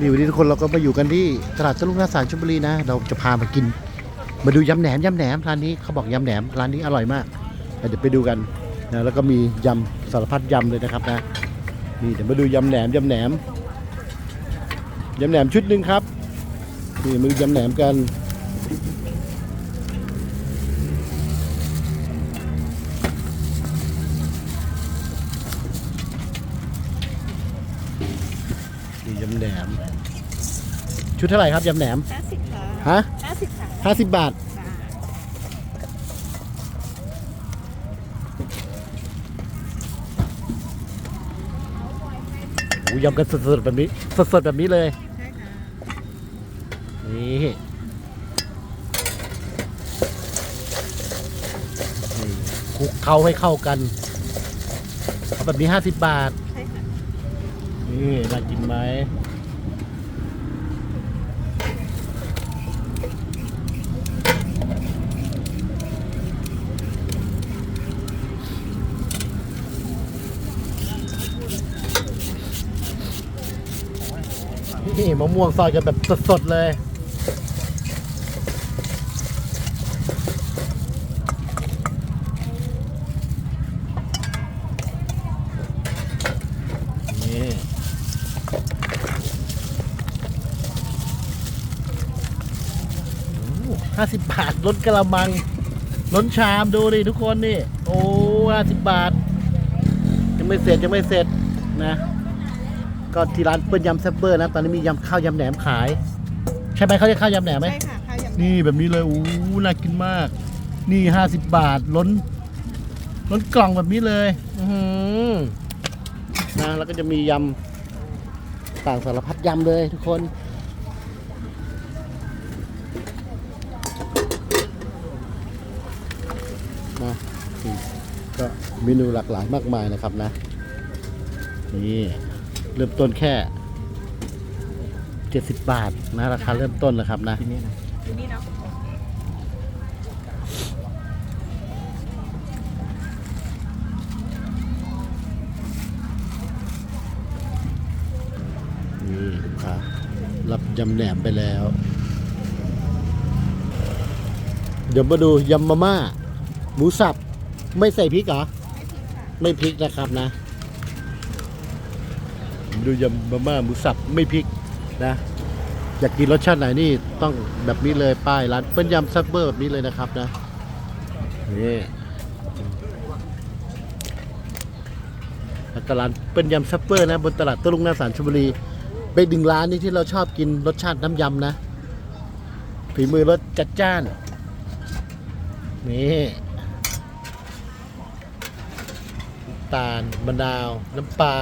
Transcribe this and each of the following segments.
นี่วันนี้ทุกคนเราก็มาอยู่กันที่ตลาดตะลุงนาสารชลบุรีนะ เราจะพามากิน มาดูยำแหนมยำแหนมร้านนี้เขาบอกยำแหนมร้านนี้อร่อยมากเดี๋ยวไปดูกันนะแล้วก็มียำสารพัดยำเลยนะครับนะนี่เดี๋ยวมาดูยำแหนมยำแหนมยำแหนมชุดหนึ่งครับนี่มาดูยำแหนมกัน ชุดเท่าไหร่ครับยำแหนมห้าสิบค่ะฮะห้าสิบค่ะห้าสิบบาท โอ้ยำกันสดๆแบบนี้สดๆแบบนี้เลย ใช่ค่ะนี่นี่คลุกเคล้าให้เข้ากันเอาแบบนี้ห้าสิบบาท ใช่ค่ะ นี่น่ากินไหม นี่มะม่วงซอยกันแบบสดๆเลย นี่ห้าสิบบาทล้นกระมัง ล้นชามดูดิทุกคนนี่ โอ้ห้าสิบบาท ยังไม่เสร็จยังไม่เสร็จนะ ก็ที่ร้านเปิ้ลยำแซ่บเบอร์นะตอนนี้มียำข้าวยำแหนมขาย ใช่ไหมเขาเรียกข้าวยำแหนมไหมใช่ค่ะข้าวยำนี่แบบนี้เลยอู้น่ากินมาก นี่ห้าสิบบาทล้น ล้นกล่องแบบนี้เลยอือหือนะแล้วก็จะมียำต่างสารพัดยำเลยทุกคนนะนี่ก็เมนูหลากหลายมากมายนะครับนะนี่ เริ่มต้นแค่70บาทนะราคาเริ่มต้นนะครับนะอยู่นี่เนาะนี่ลูกค้ารับยำแหนมไปแล้ว เดี๋ยวมาดูยำมาม่าหมูสับ ไม่ใส่พริกเหรอ ไม่ทิ้งค่ะ ไม่พริกนะครับนะ ดูยำมาม่าหมูสับไม่พริกนะ อยากกินรสชาติไหนนี่ต้องแบบนี้เลยป้ายร้านเปิ้ลยำซับเบอร์แบบนี้เลยนะครับนะนี่แล้วก็ร้านเปิ้ลยำซับเบอร์นะบนตลาดต้ลุงนาสารชลบุรีเป็นดึงร้านนี้ที่เราชอบกินรสชาติน้ำยำนะฝีมือรสจัดจ้านนี่ตาลมะนาว น้ำปลา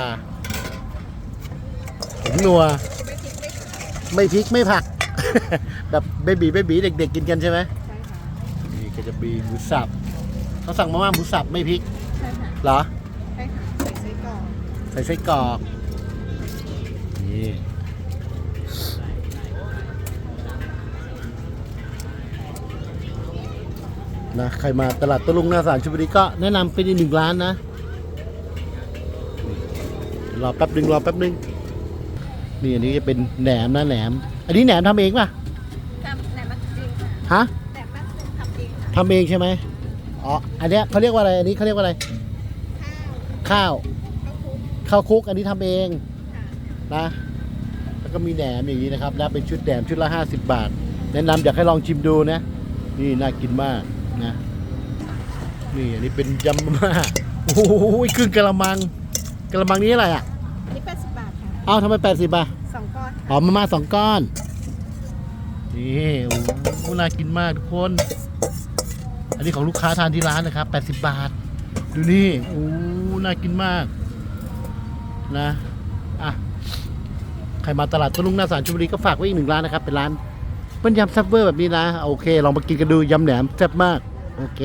งนัวไม่ทิ้งไม่ค่ะไม่พริกไม่ผัก แบบเบบีเบบีเด็กๆกินกันใช่ไหมใช่ค่ะนี่ก็จะมีหมูสับเขาสั่งมาม่าหมูสับไม่พริกใช่ค่ะเหรอ ใช่ค่ะใส่ไส้กรอกใส่ไส้กรอกนี่นะใครมาตลาดตะลุงหน้าสารชลบุรีก็แนะนำเป็นอีกหนึ่งร้านนะนี่รอแป๊บหนึ่งรอแป๊บหนึ่ง นี่อันนี้จะเป็นแหนมนะแหนม อันนี้แหนมทำเองป่ะทำแหนมมัสลิมค่ะฮะแหนมมัสลิมทำเองค่ะทำเองใช่ไหมอ๋ออันเนี้ยเขาเรียกว่าอะไร อันนี้เขาเรียกว่าอะไร ข้าว ข้าวข้าวคลุกข้าวคลุก อันนี้ทำเองค่ะนะ แล้วก็มีแหนมอย่างนี้นะครับแล้วเป็นชุดแหนมชุดละ50บาท แนะนำอยากให้ลองชิมดูนะ นี่น่ากินมากนะ นี่อันนี้เป็นยำมาม่าโอ้โหครึ่งกะละมังกะละมังนี้อะไรอะ เอ้าทำไม80บาทสองก้อนค่ะอ๋อมาม่าสองก้อน นี่โอ้โหน่ากินมากทุกคน อันนี้ของลูกค้าทานที่ร้านนะครับ80บาท ดูนี่โอ้น่ากินมาก นะอะใครมาตลาดตะลุงหน้าสารชลบุรีก็ฝากไว้อีกหนึ่งร้านนะครับ เป็นร้านเป็นยำแซ่บเวอร์แบบนี้นะ โอเค ลองมากินกันดูยำแหนมแซ่บมาก โอเค